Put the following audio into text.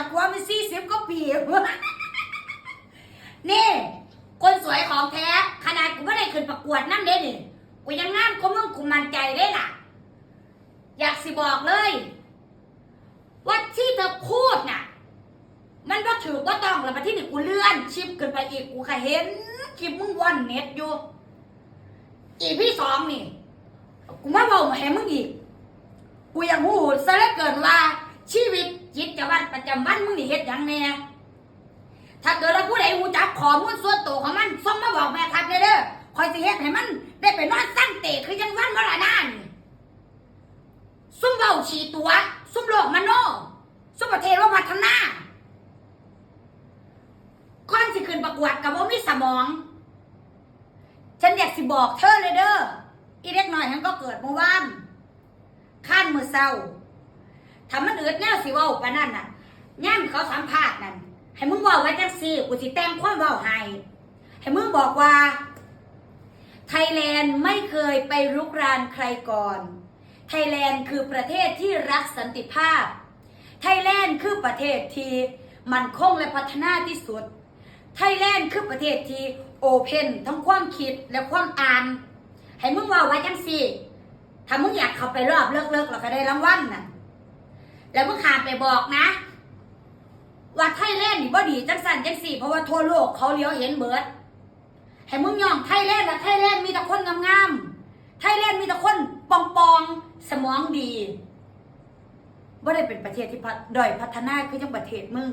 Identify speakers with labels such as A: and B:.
A: บก็ปีนี่ คนสวยของแท้ ขนาดกูไม่ได้ขึ้นประกวดนั่นเด้นี่กูยังงามก็มึงกูมั่นใจได้ล่ะ อยากสิบอกเลยว่าที่เธอพูดน่ะ มันก็ถือว่าต้องแล้วมาที่นี่กูเลื่อน ชิปขึ้นไปอีกกูค่ะเห็นคลิปมึงวันเน็ตอยู่อีพี่สองนี่ กูมาบอกมาให้มึงอีก กูยากหูซะเหลือเกินว่า วัตรประจำวันมึงนี่เฮ็ดหยังแน่ถ้าเกิดว่าผู้ใดหูจักขอมูลส่วนตัวของมันส่งมาบอกแม่ทัพเด้อเด้อคอยสิเฮ็ดให้มัน ได้ไปนอนสั้นเตะคือยังวันมรณะนี่ซุ่มเบาฉีตัว ซุ่มโลกมโนซุ่มประเทศว่าพัฒนาก่อนสิขึ้นประกวดกับว่ามีสมอง ฉันอยากสิบอกเธอเลยเด้ออีเล็กน้อยฉันก็เกิดเมื่อวานข้านมือเศร้า ทำมันอืดแนวสิว่าปนั่นน่ะย่ำเขาสัมภาษณ์นั่นให้มึงบอกว่าจังซี่กูสิแต่งความว้าให้ให้มึงบอกว่า ไทยแลนด์ไม่เคยไปรุกรานใครก่อน ไทยแลนด์คือประเทศที่รักสันติภาพ ไทยแลนด์คือประเทศที่มั่นคงและพัฒนาที่สุด ไทยแลนด์คือประเทศที่โอเพนทั้งความคิดและความอ่าน ให้มึงว่าไว้จังสิถ้ามึงอยากเข้าไปรอบเลิกๆเราก็ได้รางวัลน่ะ แล้วมึงขาดไปบอกนะ ว่าไทยแลนด์นี่บ่ดีจังสันจังสี่เพราะว่าทั่วโลกเขาเลี้ยวเห็นเบิดให้มึงยอมไทยแลนด์ละไทยแลนด์มีแต่คนงามๆไทยแลนด์มีแต่คนปองๆสมองดีบ่ได้เป็นประเทศที่พัฒด้อยพัฒนาคือจังประเทศมึง